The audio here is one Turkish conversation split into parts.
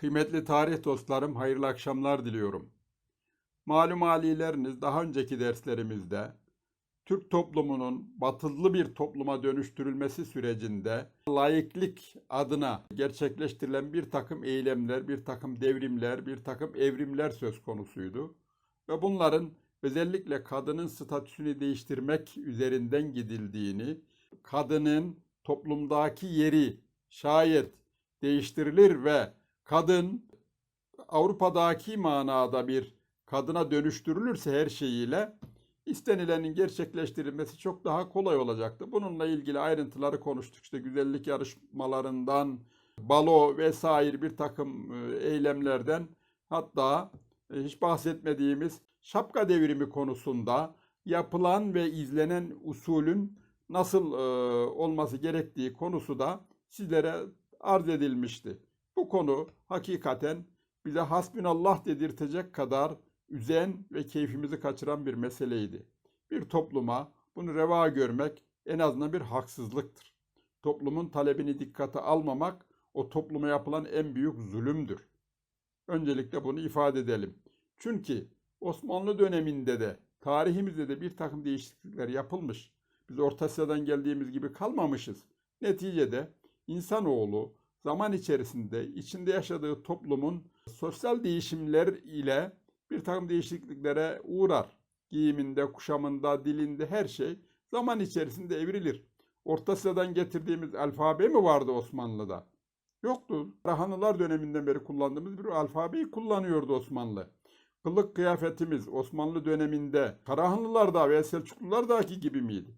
Kıymetli tarih dostlarım, hayırlı akşamlar diliyorum. Malum halileriniz daha önceki derslerimizde Türk toplumunun batılı bir topluma dönüştürülmesi sürecinde laiklik adına gerçekleştirilen bir takım eylemler, bir takım devrimler, bir takım evrimler söz konusuydu. Ve bunların özellikle kadının statüsünü değiştirmek üzerinden gidildiğini, kadının toplumdaki yeri şayet değiştirilir ve kadın Avrupa'daki manada bir kadına dönüştürülürse her şeyiyle istenilenin gerçekleştirilmesi çok daha kolay olacaktı. Bununla ilgili ayrıntıları konuştuk. İşte güzellik yarışmalarından, balo vesaire bir takım e, eylemlerden hatta e, hiç bahsetmediğimiz şapka devrimi konusunda yapılan ve izlenen usulün nasıl e, olması gerektiği konusu da sizlere arz edilmişti. Bu konu hakikaten bize hasbinallah dedirtecek kadar üzen ve keyfimizi kaçıran bir meseleydi. Bir topluma bunu reva görmek en azından bir haksızlıktır. Toplumun talebini dikkate almamak o topluma yapılan en büyük zulümdür. Öncelikle bunu ifade edelim. Çünkü Osmanlı döneminde de tarihimizde de bir takım değişiklikler yapılmış. Biz Orta Asya'dan geldiğimiz gibi kalmamışız. Neticede insanoğlu zaman içerisinde içinde yaşadığı toplumun sosyal değişimler ile bir takım değişikliklere uğrar. Giyiminde, kuşamında, dilinde her şey zaman içerisinde evrilir. Orta Asya'dan getirdiğimiz alfabe mi vardı Osmanlı'da? Yoktu. Karahanlılar döneminden beri kullandığımız bir alfabeyi kullanıyordu Osmanlı. Kılık kıyafetimiz Osmanlı döneminde Karahanlılarda ve Selçuklulardaki gibi miydi?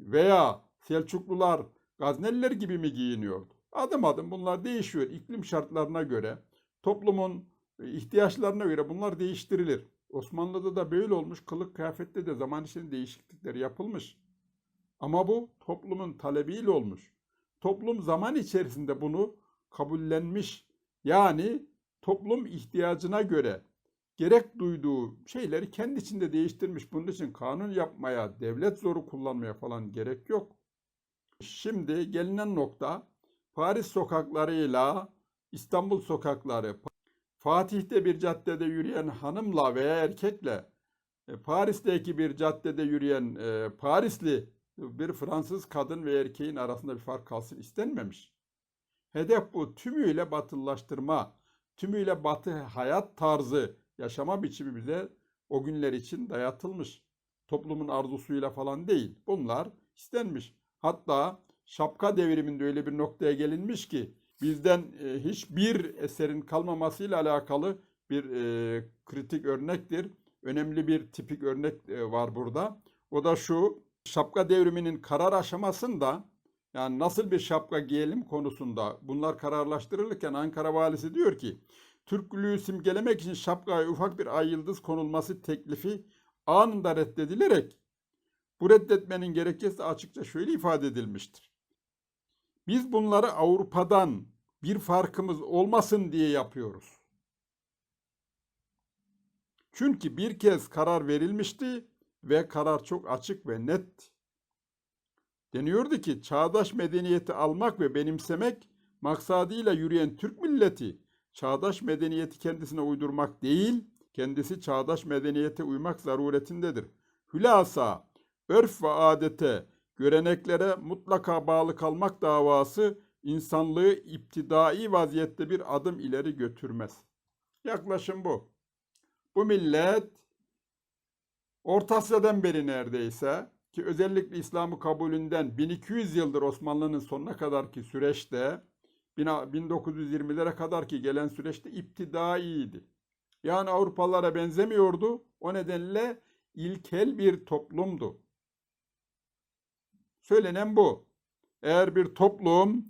Veya Selçuklular Gazneliler gibi mi giyiniyordu? Adım adım bunlar değişiyor. İklim şartlarına göre, toplumun ihtiyaçlarına göre bunlar değiştirilir. Osmanlı'da da böyle olmuş. Kılık kıyafette de zaman içinde değişiklikler yapılmış. Ama bu toplumun talebiyle olmuş. Toplum zaman içerisinde bunu kabullenmiş. Yani toplum ihtiyacına göre gerek duyduğu şeyleri kendi içinde değiştirmiş. Bunun için kanun yapmaya, devlet zoru kullanmaya falan gerek yok. Şimdi gelinen nokta Paris sokaklarıyla İstanbul sokakları, Fatih'te bir caddede yürüyen hanımla veya erkekle e, Paris'teki bir caddede yürüyen e, Parisli bir Fransız kadın ve erkeğin arasında bir fark kalsın istenmemiş. Hedef bu tümüyle batılılaştırma, tümüyle batı hayat tarzı, yaşama biçimi bize o günler için dayatılmış. Toplumun arzusuyla falan değil. Bunlar istenmiş. Hatta şapka devriminde öyle bir noktaya gelinmiş ki bizden e, hiçbir eserin kalmamasıyla alakalı bir e, kritik örnektir. Önemli bir tipik örnek e, var burada. O da şu, şapka devriminin karar aşamasında yani nasıl bir şapka giyelim konusunda bunlar kararlaştırılırken Ankara valisi diyor ki Türklüğü simgelemek için şapkaya ufak bir ay yıldız konulması teklifi anında reddedilerek bu reddetmenin gerekçesi açıkça şöyle ifade edilmiştir. Biz bunları Avrupa'dan bir farkımız olmasın diye yapıyoruz. Çünkü bir kez karar verilmişti ve karar çok açık ve netti. Deniyordu ki çağdaş medeniyeti almak ve benimsemek maksadıyla yürüyen Türk milleti çağdaş medeniyeti kendisine uydurmak değil, kendisi çağdaş medeniyete uymak zaruretindedir. Hülasa, örf ve adete, göreneklere mutlaka bağlı kalmak davası insanlığı iptidai vaziyette bir adım ileri götürmez. Yaklaşım bu. Bu millet Orta Asya'dan beri neredeyse ki özellikle İslam'ı kabulünden 1200 yıldır Osmanlı'nın sonuna kadarki süreçte 1920'lere kadar ki gelen süreçte iptidaiydi. Yani Avrupalılara benzemiyordu. O nedenle ilkel bir toplumdu. Söylenen bu. Eğer bir toplum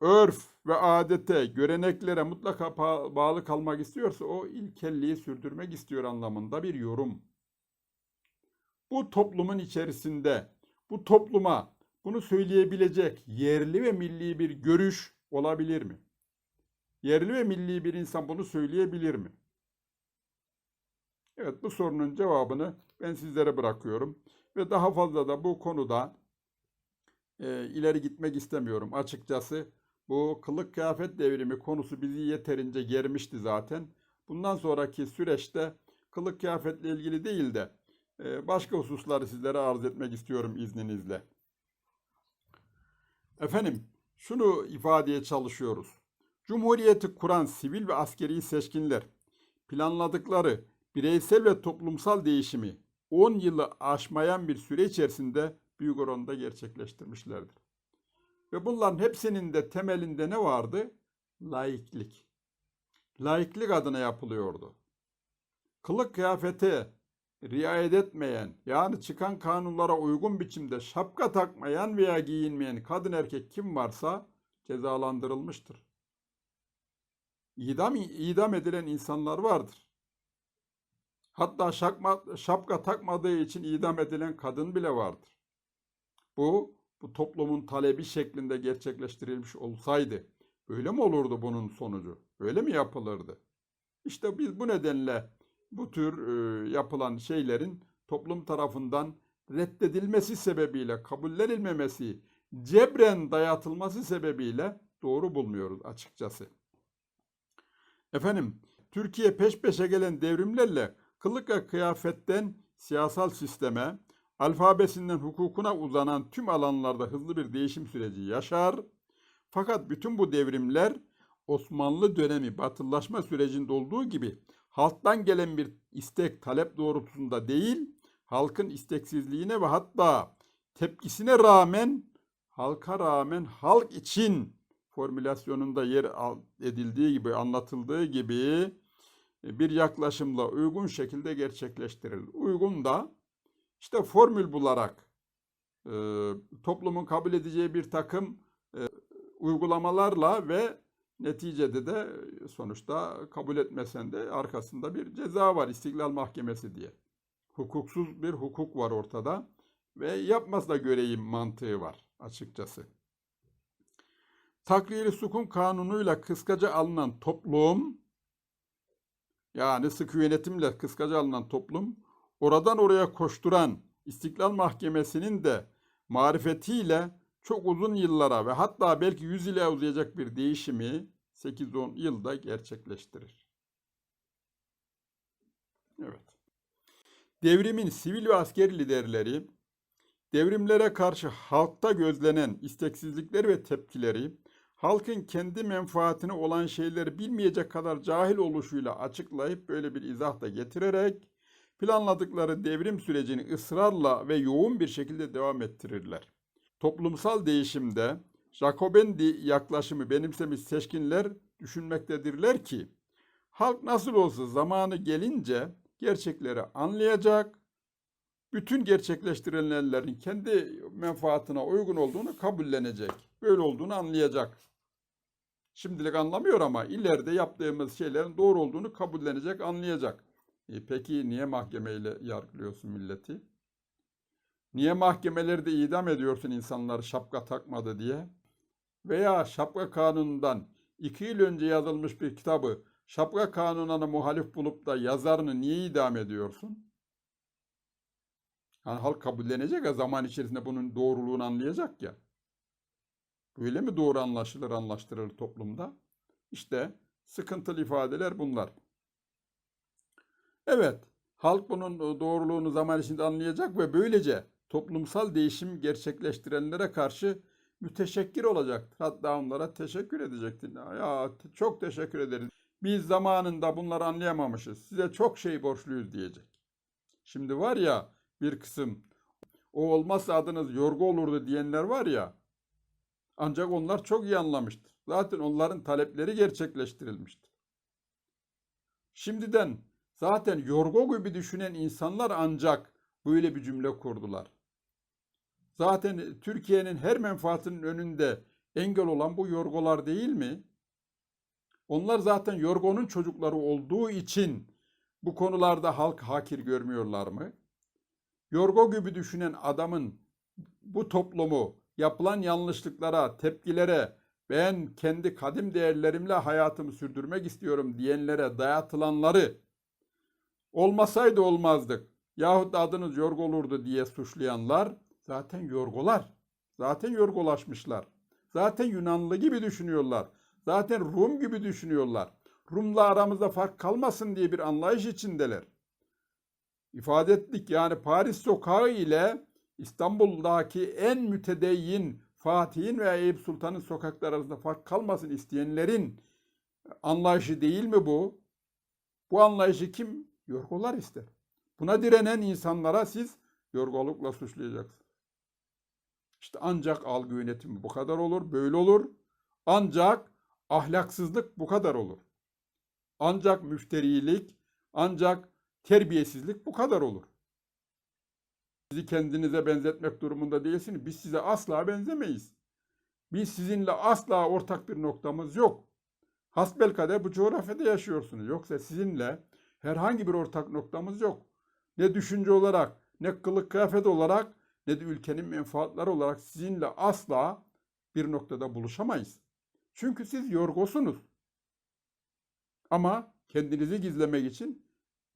örf ve adete, göreneklere mutlaka bağlı kalmak istiyorsa o ilkelliği sürdürmek istiyor anlamında bir yorum. Bu toplumun içerisinde bu topluma bunu söyleyebilecek yerli ve milli bir görüş olabilir mi? Yerli ve milli bir insan bunu söyleyebilir mi? Evet bu sorunun cevabını ben sizlere bırakıyorum ve daha fazla da bu konuda e, ileri gitmek istemiyorum. Açıkçası Bu kılık kıyafet devrimi konusu bizi yeterince germişti zaten. Bundan sonraki süreçte kılık kıyafetle ilgili değil de e, başka hususları sizlere arz etmek istiyorum izninizle. Efendim, şunu ifadeye çalışıyoruz. Cumhuriyeti kuran sivil ve askeri seçkinler planladıkları bireysel ve toplumsal değişimi 10 yılı aşmayan bir süre içerisinde büyük oranda gerçekleştirmişlerdir. Ve bunların hepsinin de temelinde ne vardı? Laiklik. Laiklik adına yapılıyordu. Kılık kıyafete riayet etmeyen, yani çıkan kanunlara uygun biçimde şapka takmayan veya giyinmeyen kadın erkek kim varsa cezalandırılmıştır. İdam, idam edilen insanlar vardır. Hatta şapka, şapka takmadığı için idam edilen kadın bile vardır. Bu, bu toplumun talebi şeklinde gerçekleştirilmiş olsaydı, böyle mi olurdu bunun sonucu? Öyle mi yapılırdı? İşte biz bu nedenle bu tür e, yapılan şeylerin toplum tarafından reddedilmesi sebebiyle, kabullenilmemesi, cebren dayatılması sebebiyle doğru bulmuyoruz açıkçası. Efendim, Türkiye peş peşe gelen devrimlerle kılık ve kıyafetten siyasal sisteme, alfabesinden hukukuna uzanan tüm alanlarda hızlı bir değişim süreci yaşar. Fakat bütün bu devrimler Osmanlı dönemi batılılaşma sürecinde olduğu gibi halktan gelen bir istek talep doğrultusunda değil, halkın isteksizliğine ve hatta tepkisine rağmen halka rağmen halk için formülasyonunda yer edildiği gibi anlatıldığı gibi bir yaklaşımla uygun şekilde gerçekleştirilir. Uygun da işte formül bularak e, toplumun kabul edeceği bir takım e, uygulamalarla ve neticede de sonuçta kabul etmesen de arkasında bir ceza var İstiklal Mahkemesi diye. Hukuksuz bir hukuk var ortada ve yapmaz da göreyim mantığı var açıkçası. Takriri sukun kanunuyla kıskaca alınan toplum yani sıkı yönetimle kıskaca alınan toplum oradan oraya koşturan İstiklal Mahkemesi'nin de marifetiyle çok uzun yıllara ve hatta belki 100 ile uzayacak bir değişimi 8-10 yılda gerçekleştirir. Evet. Devrimin sivil ve askeri liderleri devrimlere karşı halkta gözlenen isteksizlikleri ve tepkileri halkın kendi menfaatine olan şeyleri bilmeyecek kadar cahil oluşuyla açıklayıp böyle bir izah da getirerek planladıkları devrim sürecini ısrarla ve yoğun bir şekilde devam ettirirler. Toplumsal değişimde Jacobendi yaklaşımı benimsemiş seçkinler düşünmektedirler ki halk nasıl olsa zamanı gelince gerçekleri anlayacak, bütün gerçekleştirilenlerin kendi menfaatine uygun olduğunu kabullenecek. Böyle olduğunu anlayacak. Şimdilik anlamıyor ama ileride yaptığımız şeylerin doğru olduğunu kabullenecek, anlayacak. E peki niye mahkemeyle yargılıyorsun milleti? Niye mahkemelerde idam ediyorsun insanları şapka takmadı diye? Veya şapka kanunundan iki yıl önce yazılmış bir kitabı şapka kanununa muhalif bulup da yazarını niye idam ediyorsun? Yani halk kabullenecek ya zaman içerisinde bunun doğruluğunu anlayacak ya. Böyle mi doğru anlaşılır, anlaştırılır toplumda? İşte sıkıntılı ifadeler bunlar. Evet, halk bunun doğruluğunu zaman içinde anlayacak ve böylece toplumsal değişim gerçekleştirenlere karşı müteşekkir olacaktır. Hatta onlara teşekkür edecektir. Ya çok teşekkür ederiz. Biz zamanında bunları anlayamamışız. Size çok şey borçluyuz diyecek. Şimdi var ya bir kısım o olmazsa adınız yorgu olurdu diyenler var ya ancak onlar çok iyi anlamıştır. Zaten onların talepleri gerçekleştirilmiştir. Şimdiden zaten yorgo gibi düşünen insanlar ancak böyle bir cümle kurdular. Zaten Türkiye'nin her menfaatinin önünde engel olan bu yorgolar değil mi? Onlar zaten yorgonun çocukları olduğu için bu konularda halk hakir görmüyorlar mı? Yorgo gibi düşünen adamın bu toplumu yapılan yanlışlıklara, tepkilere, ben kendi kadim değerlerimle hayatımı sürdürmek istiyorum diyenlere dayatılanları olmasaydı olmazdık yahut da adınız yorgo olurdu diye suçlayanlar zaten yorgolar. Zaten yorgolaşmışlar. Zaten Yunanlı gibi düşünüyorlar. Zaten Rum gibi düşünüyorlar. Rum'la aramızda fark kalmasın diye bir anlayış içindeler. İfade ettik yani Paris sokağı ile İstanbul'daki en mütedeyyin Fatih'in ve Eyüp Sultan'ın sokakları arasında fark kalmasın isteyenlerin anlayışı değil mi bu? Bu anlayışı kim? Yorgolar ister. Buna direnen insanlara siz yorgolukla suçlayacaksınız. İşte ancak algı yönetimi bu kadar olur, böyle olur. Ancak ahlaksızlık bu kadar olur. Ancak müşterilik, ancak terbiyesizlik bu kadar olur. Sizi kendinize benzetmek durumunda değilsiniz. Biz size asla benzemeyiz. Biz sizinle asla ortak bir noktamız yok. Hasbelkader bu coğrafyada yaşıyorsunuz. Yoksa sizinle herhangi bir ortak noktamız yok. Ne düşünce olarak, ne kılık kıyafet olarak, ne de ülkenin menfaatleri olarak sizinle asla bir noktada buluşamayız. Çünkü siz yorgosunuz. Ama kendinizi gizlemek için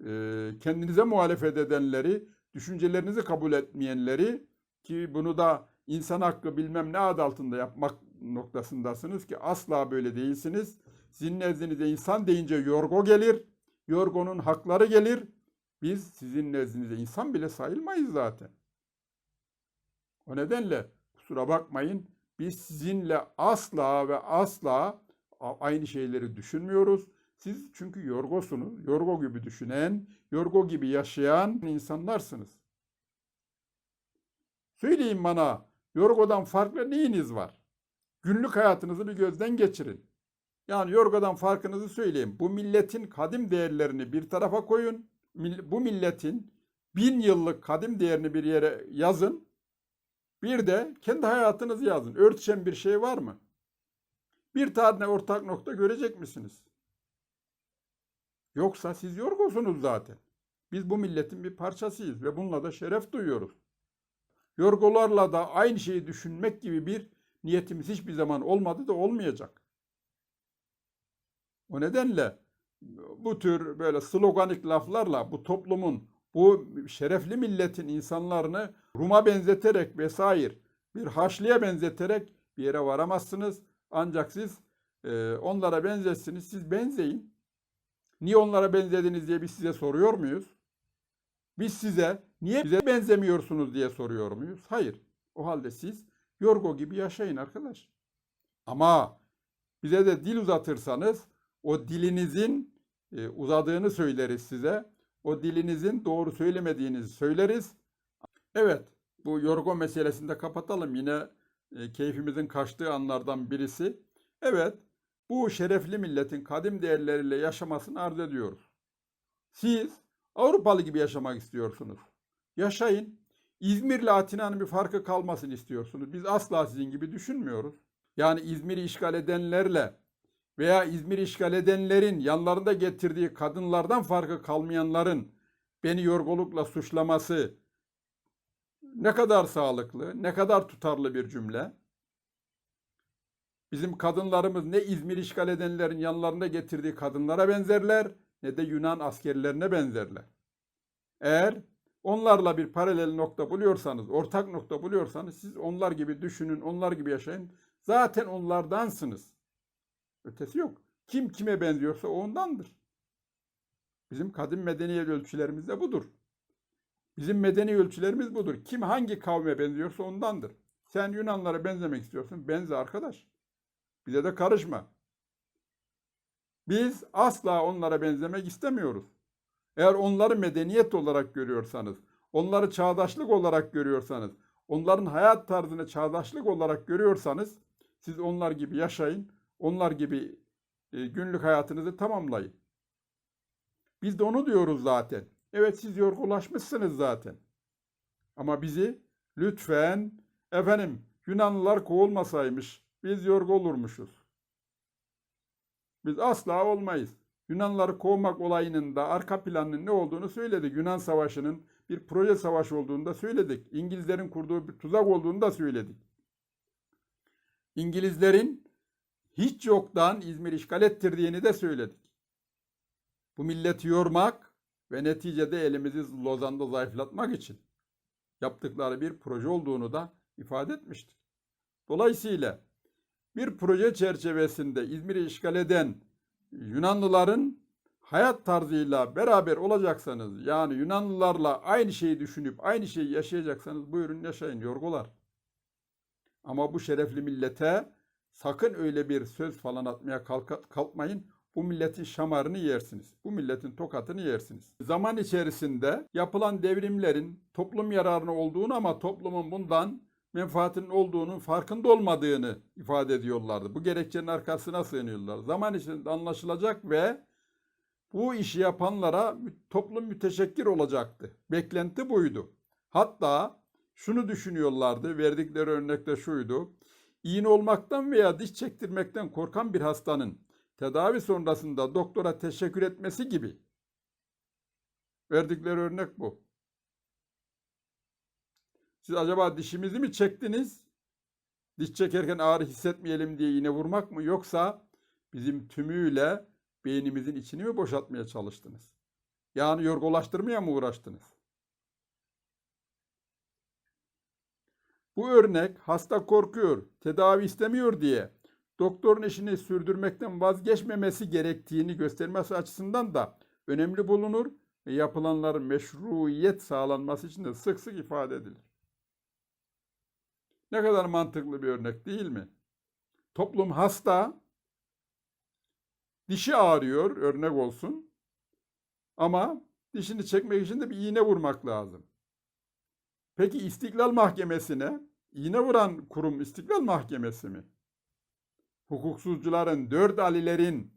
e, kendinize muhalefet edenleri, düşüncelerinizi kabul etmeyenleri ki bunu da insan hakkı bilmem ne adı altında yapmak noktasındasınız ki asla böyle değilsiniz. Sizin nezdinizde insan deyince yorgo gelir. Yorgonun hakları gelir. Biz sizin nezdinizde insan bile sayılmayız zaten. O nedenle kusura bakmayın biz sizinle asla ve asla aynı şeyleri düşünmüyoruz. Siz çünkü yorgosunuz. Yorgo gibi düşünen, yorgo gibi yaşayan insanlarsınız. Söyleyin bana yorgodan farklı neyiniz var? Günlük hayatınızı bir gözden geçirin. Yani yorgodan farkınızı söyleyin. Bu milletin kadim değerlerini bir tarafa koyun. Bu milletin bin yıllık kadim değerini bir yere yazın. Bir de kendi hayatınızı yazın. Örtüşen bir şey var mı? Bir tane ortak nokta görecek misiniz? Yoksa siz yorgosunuz zaten. Biz bu milletin bir parçasıyız ve bununla da şeref duyuyoruz. Yorgolarla da aynı şeyi düşünmek gibi bir niyetimiz hiçbir zaman olmadı da olmayacak. O nedenle bu tür böyle sloganik laflarla bu toplumun, bu şerefli milletin insanlarını Rum'a benzeterek vesaire bir haşlıya benzeterek bir yere varamazsınız. Ancak siz e, onlara benzetsiniz. Siz benzeyin. Niye onlara benzediniz diye biz size soruyor muyuz? Biz size niye bize benzemiyorsunuz diye soruyor muyuz? Hayır. O halde siz Yorgo gibi yaşayın arkadaş. Ama bize de dil uzatırsanız o dilinizin e, uzadığını söyleriz size. O dilinizin doğru söylemediğinizi söyleriz. Evet, bu yorgo meselesinde kapatalım. Yine e, keyfimizin kaçtığı anlardan birisi. Evet, bu şerefli milletin kadim değerleriyle yaşamasını arz ediyoruz. Siz Avrupalı gibi yaşamak istiyorsunuz. Yaşayın. İzmir'le Atina'nın bir farkı kalmasın istiyorsunuz. Biz asla sizin gibi düşünmüyoruz. Yani İzmir'i işgal edenlerle veya İzmir'i işgal edenlerin yanlarında getirdiği kadınlardan farkı kalmayanların beni yorgulukla suçlaması ne kadar sağlıklı, ne kadar tutarlı bir cümle. Bizim kadınlarımız ne İzmir işgal edenlerin yanlarında getirdiği kadınlara benzerler ne de Yunan askerlerine benzerler. Eğer onlarla bir paralel nokta buluyorsanız, ortak nokta buluyorsanız siz onlar gibi düşünün, onlar gibi yaşayın. Zaten onlardansınız. Ötesi yok. Kim kime benziyorsa o ondandır. Bizim kadim medeniyet ölçülerimiz de budur. Bizim medeni ölçülerimiz budur. Kim hangi kavme benziyorsa ondandır. Sen Yunanlara benzemek istiyorsun. Benze arkadaş. Bize de karışma. Biz asla onlara benzemek istemiyoruz. Eğer onları medeniyet olarak görüyorsanız, onları çağdaşlık olarak görüyorsanız, onların hayat tarzını çağdaşlık olarak görüyorsanız siz onlar gibi yaşayın, onlar gibi e, günlük hayatınızı tamamlayın. Biz de onu diyoruz zaten. Evet siz yorgulaşmışsınız zaten. Ama bizi lütfen efendim Yunanlılar kovulmasaymış biz yorgu olurmuşuz. Biz asla olmayız. Yunanlıları kovmak olayının da arka planının ne olduğunu söyledik. Yunan Savaşı'nın bir proje savaşı olduğunu da söyledik. İngilizlerin kurduğu bir tuzak olduğunu da söyledik. İngilizlerin hiç yoktan İzmir işgal ettirdiğini de söyledik. Bu milleti yormak ve neticede elimizi Lozan'da zayıflatmak için yaptıkları bir proje olduğunu da ifade etmiştik. Dolayısıyla bir proje çerçevesinde İzmir'i işgal eden Yunanlıların hayat tarzıyla beraber olacaksanız yani Yunanlılarla aynı şeyi düşünüp aynı şeyi yaşayacaksanız buyurun yaşayın yorgular. Ama bu şerefli millete sakın öyle bir söz falan atmaya kalka- kalkmayın. Bu milletin şamarını yersiniz. Bu milletin tokatını yersiniz. Zaman içerisinde yapılan devrimlerin toplum yararına olduğunu ama toplumun bundan menfaatinin olduğunun farkında olmadığını ifade ediyorlardı. Bu gerekçenin arkasına sığınıyorlar. Zaman içinde anlaşılacak ve bu işi yapanlara toplum müteşekkir olacaktı. Beklenti buydu. Hatta şunu düşünüyorlardı, verdikleri örnekte şuydu. İğne olmaktan veya diş çektirmekten korkan bir hastanın tedavi sonrasında doktora teşekkür etmesi gibi. Verdikleri örnek bu. Siz acaba dişimizi mi çektiniz? Diş çekerken ağrı hissetmeyelim diye iğne vurmak mı yoksa bizim tümüyle beynimizin içini mi boşaltmaya çalıştınız? Yani yorgolaştırmaya mı uğraştınız? Bu örnek hasta korkuyor, tedavi istemiyor diye doktorun işini sürdürmekten vazgeçmemesi gerektiğini göstermesi açısından da önemli bulunur ve yapılanların meşruiyet sağlanması için de sık sık ifade edilir. Ne kadar mantıklı bir örnek değil mi? Toplum hasta, dişi ağrıyor örnek olsun. Ama dişini çekmek için de bir iğne vurmak lazım. Peki İstiklal Mahkemesi'ne iğne vuran kurum İstiklal Mahkemesi mi? Hukuksuzcuların, dört alilerin,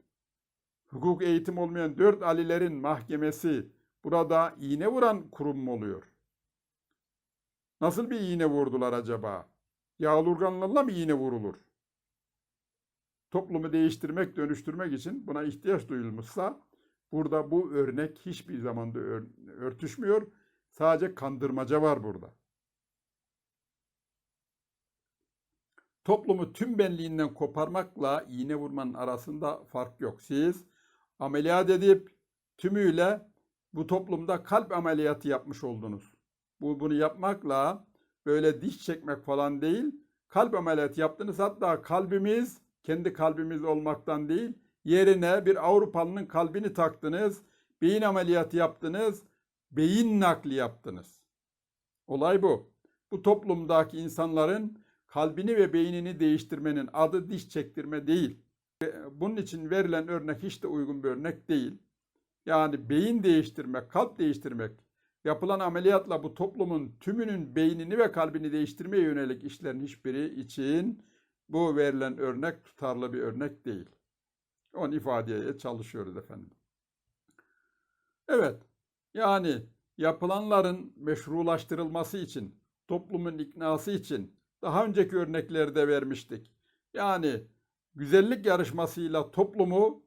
hukuk eğitim olmayan dört alilerin mahkemesi burada iğne vuran kurum mu oluyor? Nasıl bir iğne vurdular acaba? Yağlurganlarla mı iğne vurulur? Toplumu değiştirmek, dönüştürmek için buna ihtiyaç duyulmuşsa burada bu örnek hiçbir zamanda örtüşmüyor. Sadece kandırmaca var burada. Toplumu tüm benliğinden koparmakla iğne vurmanın arasında fark yok. Siz ameliyat edip tümüyle bu toplumda kalp ameliyatı yapmış oldunuz. Bu bunu yapmakla böyle diş çekmek falan değil, kalp ameliyatı yaptınız. Hatta kalbimiz kendi kalbimiz olmaktan değil, yerine bir Avrupalının kalbini taktınız, beyin ameliyatı yaptınız, beyin nakli yaptınız. Olay bu. Bu toplumdaki insanların kalbini ve beynini değiştirmenin adı diş çektirme değil. Bunun için verilen örnek hiç de uygun bir örnek değil. Yani beyin değiştirmek, kalp değiştirmek, yapılan ameliyatla bu toplumun tümünün beynini ve kalbini değiştirmeye yönelik işlerin hiçbiri için bu verilen örnek tutarlı bir örnek değil. Onu ifadeye çalışıyoruz efendim. Evet, yani yapılanların meşrulaştırılması için, toplumun iknası için daha önceki örneklerde vermiştik. Yani güzellik yarışmasıyla toplumu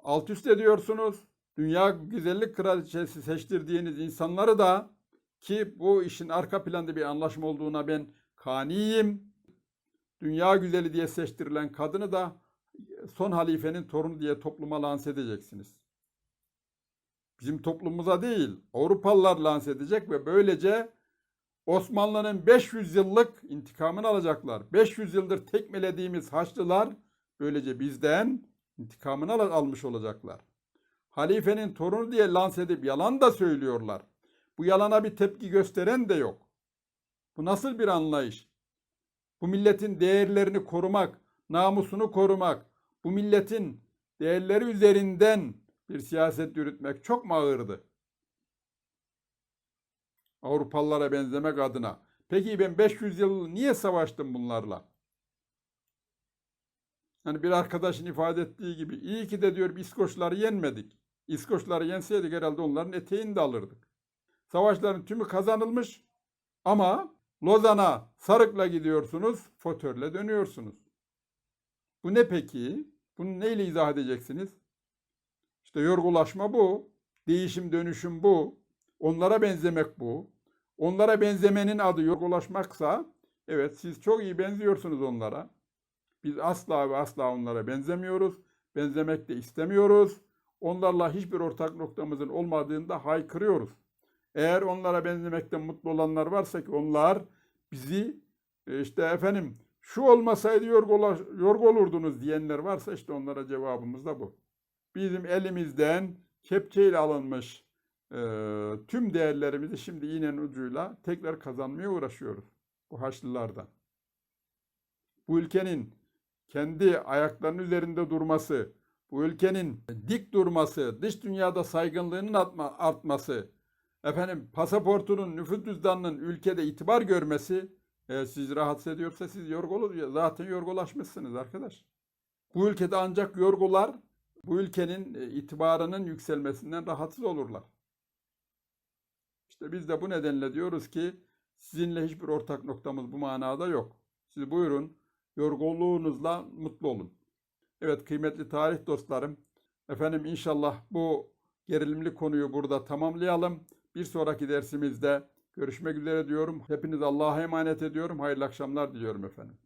alt üst ediyorsunuz. Dünya güzellik kraliçesi seçtirdiğiniz insanları da ki bu işin arka planda bir anlaşma olduğuna ben kaniyim. Dünya güzeli diye seçtirilen kadını da son halifenin torunu diye topluma lanse edeceksiniz. Bizim toplumumuza değil, Avrupalılar lanse edecek ve böylece Osmanlı'nın 500 yıllık intikamını alacaklar. 500 yıldır tekmelediğimiz Haçlılar böylece bizden intikamını al almış olacaklar. Halifenin torunu diye lanse edip yalan da söylüyorlar. Bu yalana bir tepki gösteren de yok. Bu nasıl bir anlayış? Bu milletin değerlerini korumak, namusunu korumak, bu milletin değerleri üzerinden bir siyaset yürütmek çok mu ağırdı? Avrupalılara benzemek adına. Peki ben 500 yıl niye savaştım bunlarla? Hani bir arkadaşın ifade ettiği gibi iyi ki de diyor İskoçları yenmedik. İskoçları yenseydik herhalde onların eteğini de alırdık. Savaşların tümü kazanılmış ama Lozan'a sarıkla gidiyorsunuz, fotörle dönüyorsunuz. Bu ne peki? Bunu neyle izah edeceksiniz? İşte yorgulaşma bu, değişim dönüşüm bu, onlara benzemek bu. Onlara benzemenin adı yorgulaşmaksa, evet siz çok iyi benziyorsunuz onlara. Biz asla ve asla onlara benzemiyoruz. Benzemek de istemiyoruz. Onlarla hiçbir ortak noktamızın olmadığında haykırıyoruz. Eğer onlara benzemekten mutlu olanlar varsa ki onlar bizi e, işte efendim şu olmasaydı yorgu olurdunuz diyenler varsa işte onlara cevabımız da bu. Bizim elimizden kepçeyle alınmış e, tüm değerlerimizi şimdi iğnenin ucuyla tekrar kazanmaya uğraşıyoruz bu Haçlılardan. Bu ülkenin kendi ayaklarının üzerinde durması, bu ülkenin dik durması, dış dünyada saygınlığının artma, artması, efendim pasaportunun, nüfus cüzdanının ülkede itibar görmesi e, sizi rahatsız ediyorsa siz yorgolu, zaten yorgolaşmışsınız arkadaş. Bu ülkede ancak yorgular bu ülkenin itibarının yükselmesinden rahatsız olurlar. İşte biz de bu nedenle diyoruz ki sizinle hiçbir ortak noktamız bu manada yok. Siz buyurun yorgunluğunuzla mutlu olun. Evet kıymetli tarih dostlarım. Efendim inşallah bu gerilimli konuyu burada tamamlayalım. Bir sonraki dersimizde görüşmek üzere diyorum. Hepiniz Allah'a emanet ediyorum. Hayırlı akşamlar diliyorum efendim.